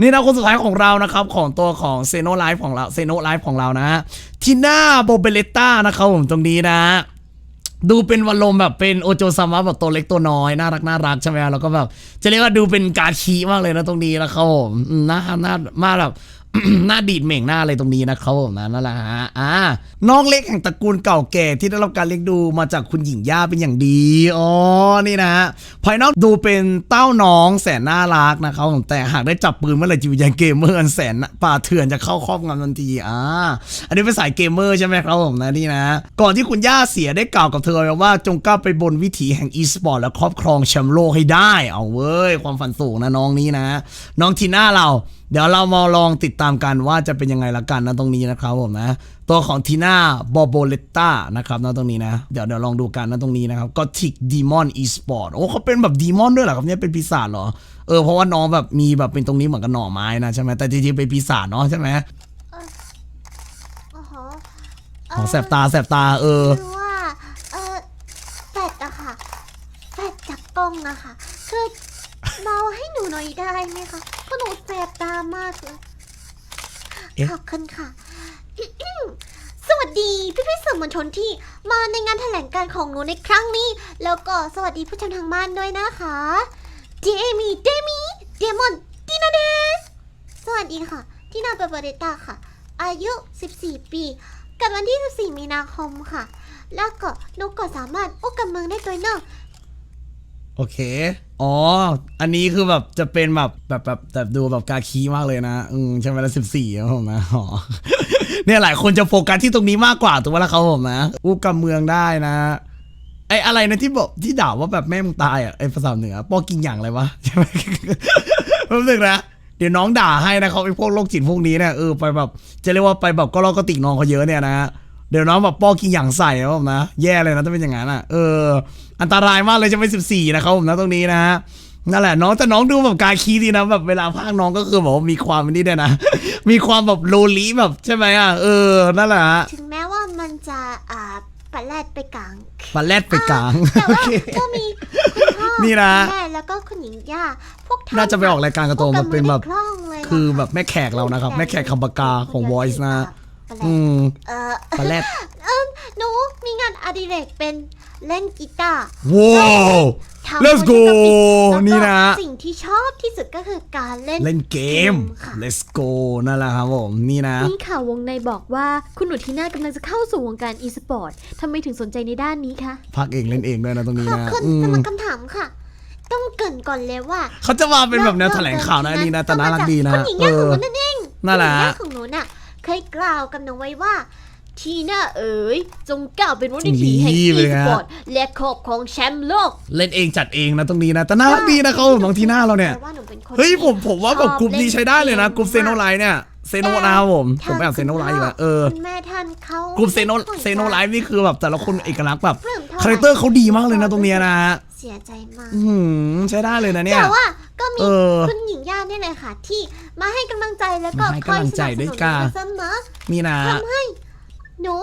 นี่นะคนสุดท้ายของเรานะครับ ของตัวของเซโนไลฟ์ของเราเซโนไลฟ์ของเรานะทีน่าโบเบเลต้านะครับผมตรงนี้นะดูเป็นวันลมแบบเป็นโอโจซามะแบบตัวเล็กตัวน้อยน่ารักน่ารักใช่ไหมแล้วก็แบบจะเรียกว่าดูเป็นการคีมากเลยนะตรงนี้นะครับผมน่าน่ามาแบบ หน้าดีดเหม่งหน้าอะไรตรงนี้นะครับผมนะนั่นแหละฮะอ่าน้องเล็กแห่งตระกูลเก่าแก่ที่ได้รับการเลี้ยงดูมาจากคุณหญิงย่าเป็นอย่างดีอ๋อนี่นะฮะภายนอกดูเป็นเต้าน้องแสนน่ารักนะครับผมแต่หากได้จับปืนเมื่อไหร่จิวิญญาณเกมเมอร์อันแสนป่าเถื่อนจะเข้าครอบงำทันทีอ่าอันนี้เป็นสายเกมเมอร์ใช่ไหมครับผมนะนี่นะก่อนที่คุณย่าเสียได้กล่าวกับเธอว้ว่าจงก้าวไปบนวิถีแห่งอีสปอร์ตและครอบครองแชมป์โลกให้ได้ เอาเว้ยความฝันสูงนะน้องนี้นะ น้องทีน่าเรา เดี๋ยวเรามาลองติดตามกันว่าจะเป็นยังไงละกันนะตรงนี้นะครับผมนะ ตัวของทีน่าบอโบเลตตานะครับนะตรงนี้นะ เดี๋ยวเดี๋ยวลองดูกันนะตรงนี้นะครับก็ทิกดีมอนอีสปอร์ตโอ้เขาเป็นแบบดีมอนด้วยเหรอครับเนี่ยเป็นปีศาจเหรอเออเพราะว่าน้องแบบมีแบบเป็นตรงนี้เหมือนกับหน่อไม้นะใช่ไหมแต่จริงๆเป็นปีศาจเนาะใช่ไหมโอ้โหของแสบตาแสบตาเออ คือว่า เออแฟดอะค่ะแฟดจากกล้องอะค่ะ คือ เบาให้หนูหน่อยได้ไหมคะเพราะหนูแสบตามากเลยเอ๊ะ ขอบคุณค่ะสวัสดีพี่พี่ๆสื่อมวลชนที่มาในงานแถลงการณ์ของหนูในครั้งนี้ แล้วก็สวัสดีผู้ชมทางบ้านด้วยนะคะเจมี่เดมี่เดมอนตินาเดสสวัสดีค่ะที่นาเปเปอเรต้าค่ะ อายุ 14 ปี เกิดวันที่ 14 มีนาคมค่ะ แล้วก็หนูก็สามารถอุกกำเมืองได้ตัวเนอะ โอเค อ๋อ อันนี้คือแบบจะเป็นแบบแบบแบบแบบดูแบบกาคีมากเลยนะ อืมใช่ไหมละสิบสี่ครับผมนะอ๋อเนี่ยหลายคนจะโฟกัสที่ตรงนี้มากกว่าถูกไหมล่ะครับผมนะอู้กำเมืองได้นะ ไออะไรนะที่บอกที่ด่าว่าแบบแม่มึงตายอะไอภาษาเหนือปอกินอย่างอะไรวะใช่ไหมรู้สึกนะเดี๋ยวน้องด่าให้นะเขาไอพวกโรคจิตพวกนี้เนี่ยเออไปแบบจะเรียกว่าไปแบบก็ลอกก็ติกน้องเขาเยอะเนี่ยนะ เดี๋ยวน้องแบบป้อกินอย่างใส่ครับผมนะ แย่เลยนะถ้าเป็นอย่างนั้นอะ เออ อันตรายมากเลยจะไม่สิบสี่นะครับผมนะตรงนี้นะฮะนั่นแหละน้องแต่น้องดูแบบกายคีดีนะแบบเวลาพากย์น้องก็คือแบบว่ามีความนี่ด้วยนะ มีความแบบโลลีแบบใช่ไหมอะเออนั่นแหละฮะถึงแม้ว่ามันจะอ่าปะแลดไปกลางปลาแรดไปกลางแต่ว่าก็มีคุณพ่อนี่นะคุณแม่แล้วก็คุณหญิงย่าพวกท่านน่าจะไปออกรายการกระโตมพวมันเป็นแบบกำมือได้คล่องเลยนะคือแบบแม่แขกเรานะครับ แม่แขกคำปากกาของ Voice นะ ปะแลดอืมเออปลาแรดเออหนูมีงานอดิเรกเป็นเล่นกีตาร์ว้าว ทำ Let's go แล้วก็นี่นะ สิ่งที่ชอบที่สุดก็คือการเล่น เล่นเกม ค่ะ let's go นั่นแหละครับผมนี่นะมีข่าววงในบอกว่าคุณหนูทีน่ากำลังจะเข้าสู่วงการอีสปอร์ตทำไมถึงสนใจในด้านนี้คะพักเองเล่นเองด้วยนะตรงนี้ขอบนะคุณอืสำหมรับคำถามค่ะ ต้องเกรินก่อนเลยว่าเขาจะมาเป็นแบบแนวแถลงข่าวนะอันนี่นะแต่น่ารักดีนะคุณหญิงเอย่าของอหนูนั่นเองนั่นแหละคุณญิงย่าของหนูน่ะ เคยกล่าวกับหนูไว้ว่า ทีน่าเอ๋ย จงก้าวเป็นวันทีแห่งนี่อีเป็นสไงปอร์ตและขอบของแชมป์โลก เล่นเองจัดเองนะตรงนี้นะ แต่น่ารักดีนะเขาน้องทีน่าเราเนี่ยแต่ว่าหนูเป็นคนเฮ้ยผมที่ผมว่าแบบชอบกลุ่มนี้ใช้ได้เลยนะกลุ่มเซโนไลน์เนี่ยเซโนนะครับผมผมไปอ่านเซโนไลน์อยู่แล้วเออคุณแม่ท่านเขากลุ่มเซโนเซโนไลฟ์นี่คือแบบแต่ละคนเอกลักษณ์แบบปลื้มท่ไหคาแรคเตอร์เขาดีมากเลยนะตรงเนี้ยนะฮะ เสียใจมากอื้อหือใช้ได้เลยนะเนี่ย แต่ว่าก็มีเออคุณหญิงย่าเนี่ยเลยค่ะ ที่มาให้กำลังใจแล้วก็มาให้คอยกำลังสใจนับสด้นุวยนกันเสมอนี่นะทำให้หนู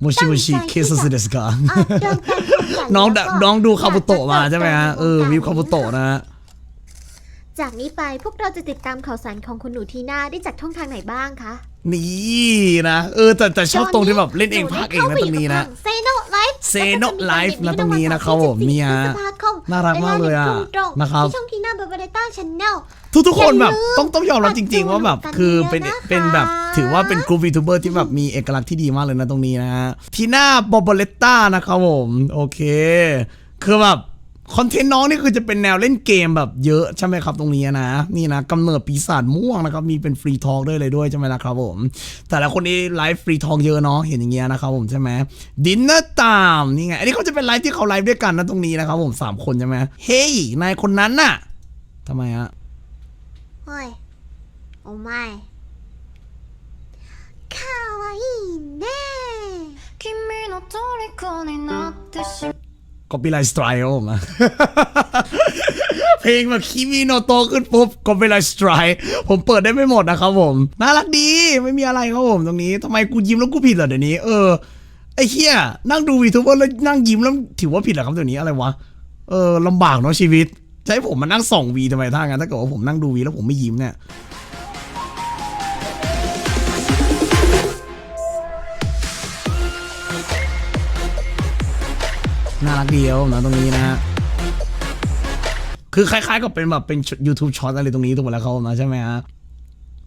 โมชิโมชิเคสสึเดสกาอะเดินตามความฝันน้องแล้วก็น้องดูคาบุโตะมาอยกจใช่ไหมฮะเออติบโตในวิววงกคาบุโตะนะฮะ จากนี้ไปพวกเราจะติดตามข่าวสารของคุณหนูทีน่าได้จากช่องทางไหนบ้างคะนี่นะ เออแต่แต่ชอบตรงที่แบบเล่นเองพากย์เองนะตรงนี้นะ เซโน ไลฟ์ Zeno Live นะตรงนี้นะครับผมเนี่ยน่ารักมากเลยอะนะครับที่ช่องทีน่าเบเบเรต้าชแนลทุกทุกๆคนแบบอย่าลืมต้องต้องยอมรับจริง ๆ ว่าแบบมาดูคือเป็นกันเยอะนะคะเป็นแบบถือว่าเป็นกลุ่มวีทูเบอร์ที่แบบมีเอกลักษณ์ที่ดีมากเลยนะตรงนี้นะฮะทีน่าบอบเลตต้านะครับผม โอเค คือแบบ คอนเทนต์น้องนี่คือจะเป็นแนวเล่นเกมแบบเยอะใช่ไหมครับตรงนี้นะ นี่นะกำเนิดปีศาจม่วงนะครับ มีเป็นฟรีทอล์กด้วยเลยด้วยใช่ไหมล่ะครับผม แต่ละคนนี้ไลฟ์ฟรีทอล์กเยอะเนาะเห็นอย่างเงี้ยนะครับผมใช่ไหมดินเนอร์ตามนี่ไงอันนี้เขาจะเป็นไลฟ์ที่เขาไลฟ์ด้วยกันนะตรงนี้นะครับผมสามคนใช่ไหมเฮ้ยนายคนนั้นน่ะทำไมฮะ เฮ้ย โอ้ไม่คาวาอิเน่ 君の虜になってしま うก็ปีไลสไตร์ครับผมนะเพลงแบบคิมิโนโตขึ้นปุ๊บก็ปีไลสไตร์ผมเปิดได้ไม่หมดนะครับผม น่ารักดีไม่มีอะไรครับผมตรงนี้ทำไมกูยิ้มแล้วกูผิดเหรอเดี๋ยวนี้เออไอ้เหี้ยนั่งดูวีทูเบอร์แล้วนั่งยิ้มแล้วถือว่าผิดเหรอครับเดี๋ยวนี้อะไรวะเออลำบากเนาะชีวิตจะให้ผมมานั่งส่องวีทำไมถ้างั้นถ้าเกิดว่าผมนั่งดูวีแล้วผมไม่ยิ้มเนี่ย น่ารักเดียวนะตรงนี้นะฮะคือคล้ายๆกับเป็นแบบเป็น YouTube ช็อตอะไรตรงนี้ถูกไหมแล้วเขานะใช่ไหมฮะ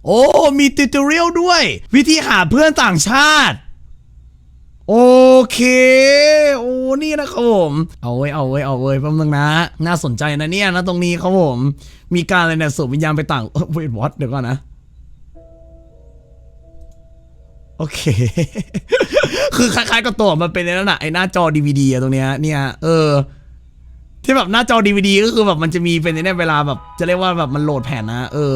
โอ้ มีติวตเรียลด้วย วิธีหาเพื่อนต่างชาติ โอเค โอ้นี่นะครับผม เอาไว้เอาไว้เอาไว้แป๊บนึงนะ น่าสนใจนะเนี่ยนะตรงนี้ครับผม มีการอะไรเนี่ยสูบวิญญาณไปต่างเวทวอตเดี๋ยวก่อนนะ โอเค คือคล้ายๆกับตัวมันเป็นในนั้นน่ะไอ้หน้าจอ DVD อะตรงเนี้ยเนี่ยเออ ที่แบบหน้าจอ DVD ก็คือแบบมันจะมีเป็นในเนี้ยเวลาแบบ จะเรียกว่าแบบมันโหลดแผ่นนะเออ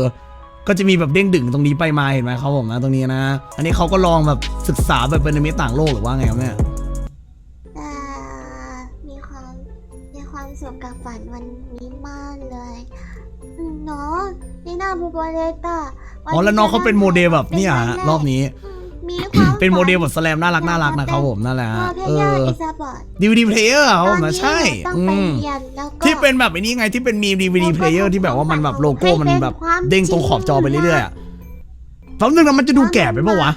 ก็จะมีแบบเด้งดึงตรงนี้ไปมาเห็นไหมครับผมนะตรงนี้นะ อันนี้เขาก็ลองแบบศึกษาแบบเป็นในมิตต่างโลกหรือว่าไงครับเนี่ยแต่มีความมีความสุขกับฝันวันนี้มากเลยอืมเนาะนี่น่าบูบเลต้าอ๋อแล้วน้องเขาเป็นโมเดลแบบเนี่ยฮะรอบนี้ มีความเป็นโมเดลแบบสแลมน่ารักน่ารักนะครับผมนั่นแหละพ่อฮะเพเอย่าออิซาบอดดีวีดีเพลเยอร์ครับผมนะใช่ต้องอืไปมเรียนแล้วก็ที่เป็นแบบไอ้นี้ไงที่เป็นมีดีวีดีเพลเยอร์ที่แบบว่ามันแบบโลโก้มันแบบเด้งตรงขอบจอไปเรื่อยๆอะแป๊บนึงนะมันจะดูแก่ไปปะวะ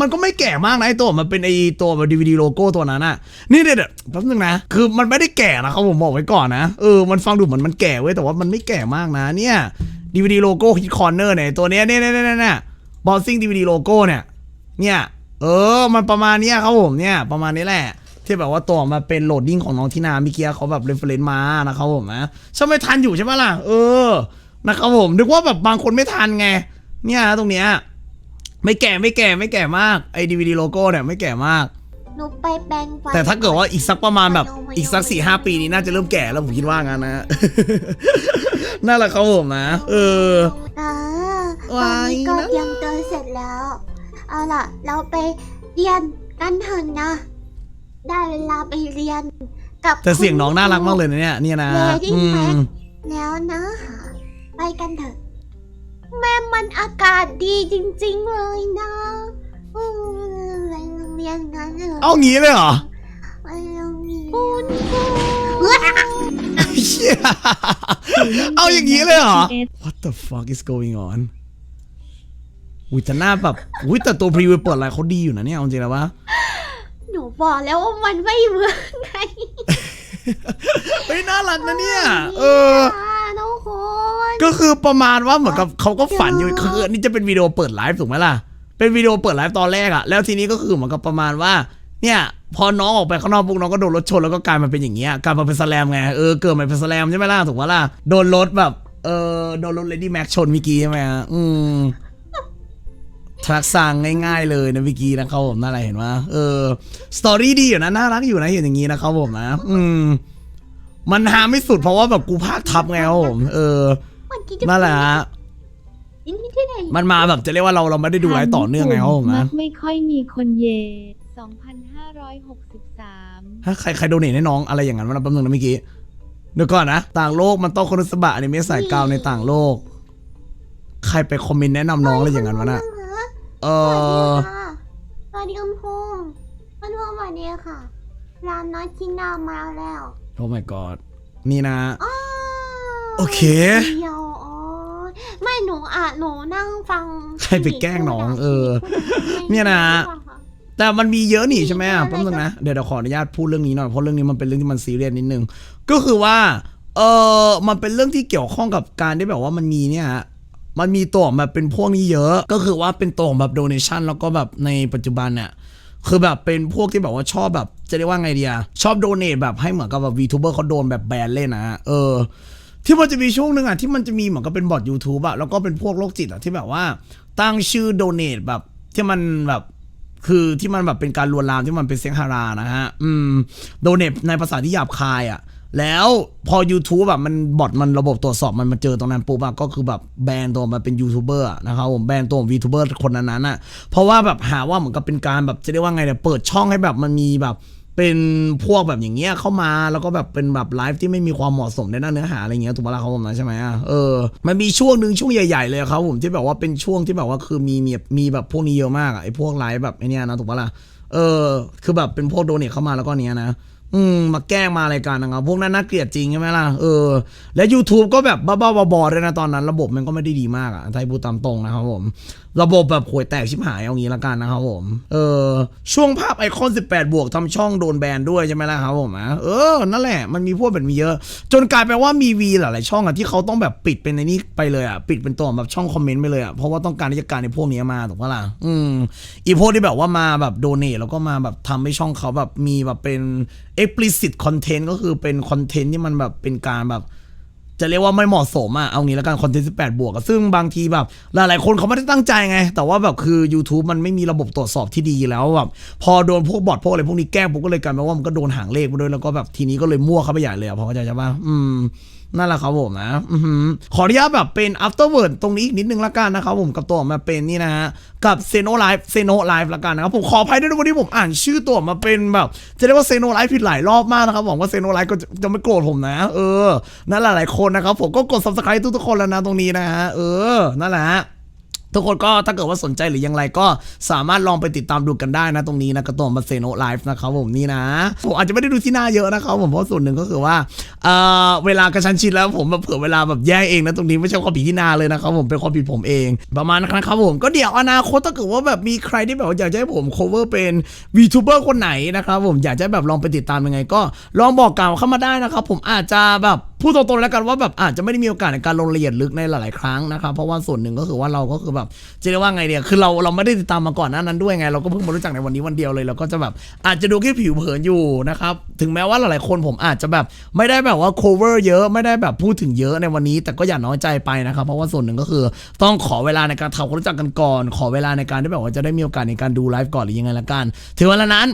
มันก็ไม่แก่มากนะไอตัวมันเป็นไอตัวแบบดีวีดีโลโก้ตัวนั้นน่ะ นี่เดี๋ยวเดี๋ยวแป๊บนึงนะ คือมันไม่ได้แก่นะครับผมบอกไว้ก่อนนะ เออ มันฟังดูเหมือนมันแก่เว้ยแต่ว่ามันไม่แก่มากนะเนี่ยดีวีดีโลโก้ฮิตคอร์เนอร์เนี่ยตัวเนี้ยเนี่ยเนี่ยเนี่ยเนี่ยบอลซิงดีวีดีโลโก้เนี่ย เนี่ย เออ มันประมาณเนี้ยครับผมเนี่ย ประมาณนี้แหละ ที่แบบว่าตัวมาเป็นโหลดดิ้งของน้องที่นาเมื่อกี้เขาแบบเรฟเฟรนซ์มานะครับผมนะใช่ไหมทันอยู่ใช่ไหมล่ะ เออ นะครับผม นึกว่าแบบบางคนไม่ทันไง เนี่ยตรงเนี้ย ไม่แก่ไม่แก่ไม่แก่มาก ไอ้ดีวีดีโลโก้เนี่ยไม่แก่มาก หนูไปแปลงฟันแต่ถ้าเกิดว่าอีกสักประมาณแบบอีกสักสี่ห้าปีนี้น่าจะเริ่มแก่แล้วผมคิดว่างั้นนะ นั่นแหละครับผมนะ เออ อ่าตว้าอนยนี้ก็น่ารักเตรียมตัวเสร็จแล้ว เอาล่ะ เราไปเรียนกันเถอะนะ ได้เวลาไปเรียน กับแต่เสียงน้องคุณน่ารักมากเลยนะเนี่ยเนี่ยนะ Lady อืม Mac แล้วนะ ไปกันเถอะ แม่มันอากาศดีจริง ๆ เลยนะอืมไปโรงเรียนกันเถอะเอางี้เลยเหรอไปโรงเรียนเชี่ยเอาอย่างนี้เลยเหรอ What the fuck is going on อุ้ยแต่หน้าแบบอุ้ยแต่ตัวพรีวิวเปิดอะไรเขาดีอยู่นะเนี่ยเอาจริงแล้ววะหนูบอกแล้วว่ามันไม่เหมือนไงเฮ้ยน่ารักนะเนี่ย เออ ทุกคน ก็คือประมาณว่าเหมือนกับเขาก็ฝันอยู่คืออันนี้จะเป็นวิดีโอเปิดไลฟ์ถูกไหมล่ะ เป็นวิดีโอเปิดไลฟ์ตอนแรกอะแล้วทีนี้ก็คือเหมือนกับประมาณว่า เนี่ย พอน้องออกไปข้างนอกปุ๊บน้องก็โดนรถชนแล้วก็กลายมาเป็นอย่างเงี้ยกลายมาเป็นสแลมไงเออเกิดมาเป็นสแลมใช่ไหมล่ะถูกไหมล่ะโดนรถแบบเออโดนรถเลดี้แม็กชนเมื่อกี้ใช่ไหมฮะอืม ทักสั่งง่ายๆเลยนะเมื่อกี้นะครับผมน่าอะไรเห็นว่าเออสตอรี่ดีอยู่นะน่ารักอยู่นะเห็นอย่างนี้นะครับผมนะ อืม มันหาไม่สุดเพราะว่าแบบกูภาคทับไงครับผมเออมันกินจะนั่นแหละฮะนี่ที่ไหนมันมาแบบจะเรียกว่าเราเราไม่ได้ดูไลฟ์ต่อเนื่องไงครับผมมันะกไม่ค่อยมีคนเย2,563ถ้าใครใครโดเนทให้น้องอะไรอย่างนั้นมันแป๊บนึงนะเมื่อกี้เดี๋ยวก่อนนะ ต่างโลกมันต้องคนสบะอนิเมะสายกาวในต่างโลก ใครไปคอมเมนต์แนะนำน้องอะไรอย่างนั้นวะน่ะ เออสวัสดีคุณพงษ์คุณพงษ์สวัสดีค่ะร้านน้อยที่นามาแล้วโอ้ my god นี่นะ อ้าวโอเค เดียวอ๋อไม่หนูอะหนูนั่งฟังใครไปแกล้งน้องเออไม่เนี่ยนะไม่ฟังค่ะแต่มันมีเยอะนี่ใช่ไหมอะมีอะไรแป๊บนึงนะ เดี๋ยวเดี๋ยวขออนุญาตพูดเรื่องนี้หน่อย เพราะเรื่องนี้มันเป็นเรื่องที่มันซีเรียสนิดนึง ก็คือว่า เออมันเป็นเรื่องที่เกี่ยวข้องกับการที่แบบว่ามันมีเนี่ยฮะ มันมีตัวแบบเป็นพวกนี้เยอะ ก็คือว่าเป็นตัวแบบโดเนชันแล้วก็แบบในปัจจุบันเนี่ยคือแบบเป็นพวกที่แบบว่าชอบแบบจะเรียกว่าไงดีอะชอบโดเนทแบบให้เหมือนกับแบบวีทูเบอร์เขาโดนแบบแบนเล่นนะเออ ที่มันจะมีช่วงหนึ่งอะที่มันจะมีเหมือนกับเป็นบอท YouTube อะแล้วก็เป็นพวกโรคจิตอะที่แบบว่าตั้งชื่อโดเนทแบบที่มันแบบคือที่มันแบบเป็นการลวนลามที่มันเป็นเซ็กฮารานะฮะ อืม โดเนทในภาษาที่หยาบคายอะ แล้วพอ YouTube แบบมันบอทมันระบบตรวจสอบมันมาเจอตรงนั้นปุ๊บอะก็คือแบบแบนตัวมันเป็นยูทูบเบอร์นะครับผมแบนตัววีทูเบอร์คนนั้นๆอะเพราะว่าแบบหาว่าเหมือนกับเป็นการแบบจะเรียกว่าไงเนี่ยเปิดช่องให้แบบมันมีแบบเป็นพวกแบบอย่างเงี้ยเข้ามาแล้วก็แบบเป็นแบบไลฟ์ที่ไม่มีความเหมาะสมในด้านเนื้อหาอะไรเงี้ยถูกปะล่ะครับผมนะใช่ไหมอะเออมันมีช่วงหนึ่งช่วงใหญ่ๆเลยครับผมที่แบบว่าเป็นช่วงที่แบบว่าคือมีมีมีแบบพวกนี้เยอะมากอะไอ้พวกไลฟ์แบบไอ้เนี้ยนะถูกปะล่ะเออ คือแบบเป็นพวกโดเนทเข้ามาแล้วก็เนี้ยนะ อืมมาแกล้งมาอะไรกันนะครับพวกนั้นน่าเกลียดจริงใช่ไหมล่ะเออและ YouTube ก็แบบบ้าๆบอๆเลยนะตอนนั้น ระบบมันก็ไม่ได้ดีมากอะไทยพูดตามตรงนะครับผมระบบแบบห่วยแตกชิบหายเอางี้ละกันนะครับผม เออช่วงภาพไอคอน 18 บวกทำช่องโดนแบนด้วยใช่ไหมล่ะครับผมอะเออ นั่นแหละมันมีพวกแบบมีเยอะ จนกลายเป็นว่ามีวีหลายๆช่องอะที่เขาต้องแบบปิดเป็นในนี้ไปเลยอะปิดเป็นตัวแบบช่องคอมเมนต์ไปเลยอะเพราะว่าต้องการที่จะการในพวกนี้มาถูกปะล่ะอืมอีพวกที่แบบว่ามาแบบโดเนทแล้วก็มาแบบทำให้ช่องเขาแบบมีแบบเป็น explicit content ก็คือเป็นคอนเทนต์ที่มันแบบเป็นการแบบ จะเรียกว่าไม่เหมาะสมอะเอางี้แล้วกันคอนเทนต์18บวกอะซึ่งบางทีแบบ หลายๆ คนเขาไม่ได้ตั้งใจไง แต่ว่าแบบคือ YouTube มันไม่มีระบบตรวจสอบที่ดีแล้วแบบพอโดนพวกบอทพวกอะไรพวกนี้แกล้งปุ๊บก็เลยกลายเป็นว่ามันก็โดนหางเลขมาด้วยแล้วก็แบบทีนี้ก็เลยมั่วเข้าไปใหญ่เลยอะพอเข้าใจใช่ปะอืม นั่นแหละครับผมนะอขออนุญาตแบบเป็น afterword ตรงนี้อีกนิดนึงละกันนะครับผมกับตัวมาเป็นนี่นะฮะกับเซโนไลฟ์เซโนไลฟ์ละกันนะครับผมขออภัยด้วยวันนี้ผมอ่านชื่อตัวมาเป็นแบบ จะเรียกว่าเซโนไลฟ์ผิดหลายรอบมากนะครับหวังว่าเซโนไลฟ์ก็จะไม่โกรธผมนะ เออ นั่นแหละหลายคนนะครับผมก็กด subscribe ทุกๆคนแล้วนะตรงนี้นะฮะเออนั่นแหละ ทุกคนก็ถ้าเกิดว่าสนใจหรือยังไรก็สามารถลองไปติดตามดูกันได้นะตรงนี้นะกระตัวมาเซโนไลฟ์นะครับผมนี่นะผมอาจจะไม่ได้ดูที่หน้าเยอะนะครับผมเพราะส่วนหนึ่งก็คือว่าเอ่อเวลากระชั้นชิดแล้วผมแบบเผื่อเวลาแบบแย่เองนะตรงนี้ไม่ใช่ความผิดที่หน้าเลยนะครับผมเป็นความผิดผมเอง ประมาณนั้นครับผมก็เดี๋ยวอนาคตถ้าเกิดว่าแบบมีใครที่แบบอยากจะให้ผม cover เป็น VTuber คนไหนนะครับผมอยากจะแบบลองไปติดตามยังไงก็ลองบอกกล่าวเข้ามาได้นะครับผมอาจจะแบบ พูดตรงๆแล้วกันว่าแบบอาจจะไม่ได้มีโอกาสในการลงละเอียดลึกในหลายๆครั้งนะครับเพราะว่าส่วนหนึ่งก็คือว่าเราก็คือแบบจะเรียกว่าไงเดียคือเราเราไม่ได้ติดตามมาก่อนหน้านั้นด้วยไง เราก็เพิ่งมารู้จักในวันนี้วันเดียวเลยเราก็จะแบบอาจจะดูแค่ผิวเผินอยู่นะครับถึงแม้ว่าหลายๆคนผมอาจจะแบบไม่ได้แบบว่า cover เยอะไม่ได้แบบพูดถึงเยอะในวันนี้ แต่ก็อย่าน้อยใจไปนะครับเพราะว่าส่วนหนึ่งก็คือต้องขอเวลาในการทำความรู้จักกันก่อน ขอเวลาในการที่แบบว่าจะได้มีโอกาสในการดูไลฟ์ก่อนหรือยังไงละกันถึงวลานั้น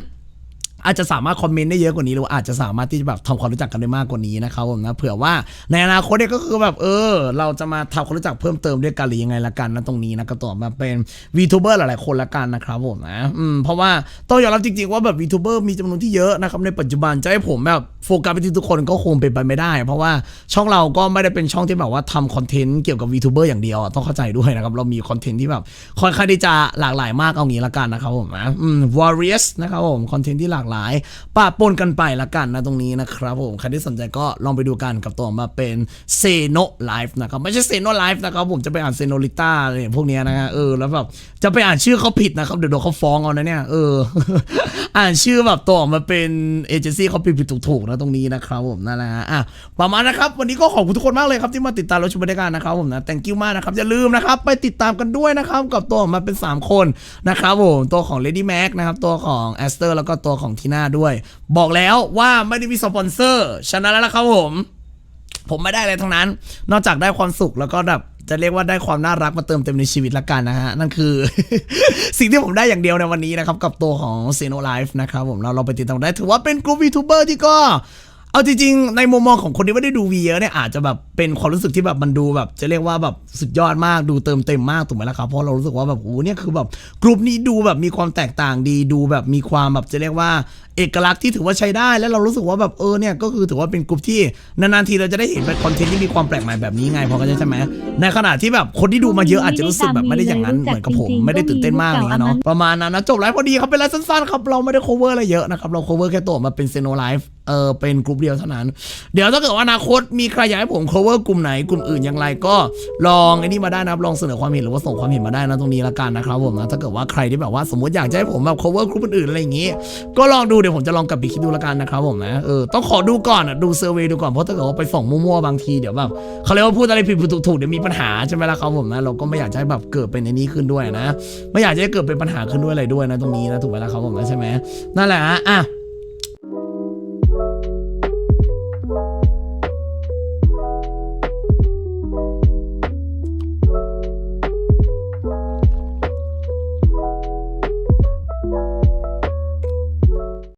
อาจจะสามารถคอมเมนต์ได้เยอะกว่านี้หรืออาจจะสามารถที่จะแบบทำความรู้จักกันได้มากกว่านี้นะครับผมนะเผื่อว่าในอนาคตเนี่ยก็คือแบบเออ เราจะมาทำความรู้จักเพิ่มเติมด้วยกันหรือยังไงละกันนะตรงนี้นะก็ต่อมาเป็น VTuber หลายๆคนละกันนะครับผมนะอืมเพราะว่าต้องยอมรับจริงๆว่าแบบ VTuber มีจำนวนที่เยอะนะครับในปัจจุบันจะให้ผมแบบโฟกัสไปที่ทุกคนก็คงเป็นไปไม่ได้ เพราะว่าช่องเราก็ไม่ได้เป็นช่องที่แบบว่าทำคอนเทนต์เกี่ยวกับ VTuber อร์อย่างเดียวต้องเข้าใจด้วยนะครับเรามีคอนเทนต์ที่แบบค่อนข้างที่จะหลากหลายมากเอางี้ละกันนะครับผมนะอืม Warriors นะครับผมคอนเทนต์ที่หลากหลายปะปนกันไปละกันนะตรงนี้นะครับผมใครที่สนใจก็ลองไปดูกันกับตัวมาเป็นเซโนไลฟ์นะครับไม่ใช่เซโนไลฟ์นะครับผมจะไปอ่านเซโนลิต้าอะไรพวกนี้นะฮะเออแล้วแบบจะไปอ่านชื่อเขาผิดนะครับเดี๋ยวโดนเขาฟ้องเอานะเนี่ยเอออ่านชื่อแบบตัวออกมาเป็นเอเจนซี่เขาผิดผิดถูกๆนะตรงนี้นะครับผมนั่นแหละฮะอะประมาณนะครับ วันนี้ก็ขอบคุณทุกคนมากเลยครับที่มาติดตามเราชมบรรยากาศนะครับผมนะ thank you มากนะครับ อย่าลืมนะครับ ไปติดตามกันด้วยนะครับ กับตัวออกมาเป็น 3 คนนะครับผมตัวของ Lady Mac นะครับตัวของ a s t e r แล้วก็ตัวของทีหน้าด้วย บอกแล้วว่าไม่ได้มีสปอนเซอร์ชนะแล้วละครับผม ผมไม่ได้อะไรทั้งนั้น นอกจากได้ความสุขแล้วก็แบบจะเรียกว่าได้ความน่ารักมาเติมเต็มในชีวิตละกันนะฮะ นั่นคือ สิ่งที่ผมได้อย่างเดียวในวันนี้นะครับ กับตัวของ z e n o Life นะครับผมเราเราไปติดตามได้ถือว่าเป็นกลุ่มยูทูบเบอร์ที่ก็ เอาจริงๆ ในมุมมองของคนที่ไม่ได้ดูวีเยอะเนี่ยอาจจะแบบเป็นความรู้สึกที่แบบมันดูแบบ จะเรียกว่าแบบสุดยอดมากดูเติมเต็มมากถูกไหมล่ะครับเพราะเรารู้สึกว่าแบบโอ้เนี่ยคือแบบกลุ่มนี้ดูแบบมีความแตกต่างดีดูแบบมีความแบบจะเรียกว่าเอกลักษณ์ที่ถือว่าใช้ได้แล้วเรารู้สึกว่าแบบเออเนี่ยก็คือถือว่าเป็นกลุ่มที่นานๆทีเราจะได้เห็นเป็นคอนเทนต์ที่มีความแปลกใหม่แบบนี้ไงพอเข้าใจใช่ไหมในขณะที่แบบคนที่ดูมาเยอะอาจจะรู้สึกแบบไม่ได้อย่างนั้นเหมือนกับผมไม่ได้ตื่นเต้นมากอย่างเงี้เนาะประมาณนั้นนะจบไลฟ์พอดีครับเป็นไลฟ์สั้นๆครับเราไม่ได้ cover อะไรเยอะนะครับเรา cover แค่ตัวมาเป็นเซโนไลฟ์ เออเป็นกลุ่มเดียวเท่านั้น เดี๋ยวถ้าเกิดว่าอนาคตมีใครอยากให้ผม cover กลุ่มไหนกลุ่มอื่นอย่างไรก็ลองไอ้นี่มาได้นะครับลองเสนอความเห็นหรือว่าส่งความเห็นมาได้นะตรงนี้ละกันนะครับผมนะถ้าเกิดว่าใครที่แบบว่าสมมติอยากจะให้ผมแบบ cover กลุ่มอื่นๆอะไรอย่างงี้ ก็ลองดูเดี๋ยวผมจะลองกลับไปคิดดูละกันนะครับผมนะเออต้องขอดูก่อนอะดูเซอร์เวยดูก่อนเพราะถ้าเกิดว่าไปส่องมั่วๆบางทีเดี๋ยวแบบเขาเรียกว่าพูดอะไรผิดถูกๆเดี๋ยวมีปัญหาใช่ไหมล่ะครับผมนะเราก็ไม่อยากจะให้แบบเกิดเป็นไอ้นี้ขึ้นด้วยนะ ไม่อยากจะให้เกิดเป็นปัญหาขึ้นด้วยอะไรด้วยนะตรงนี้นะถูกไหมล่ะครับผมนะใช่ไหมนั่นแหละฮะอะ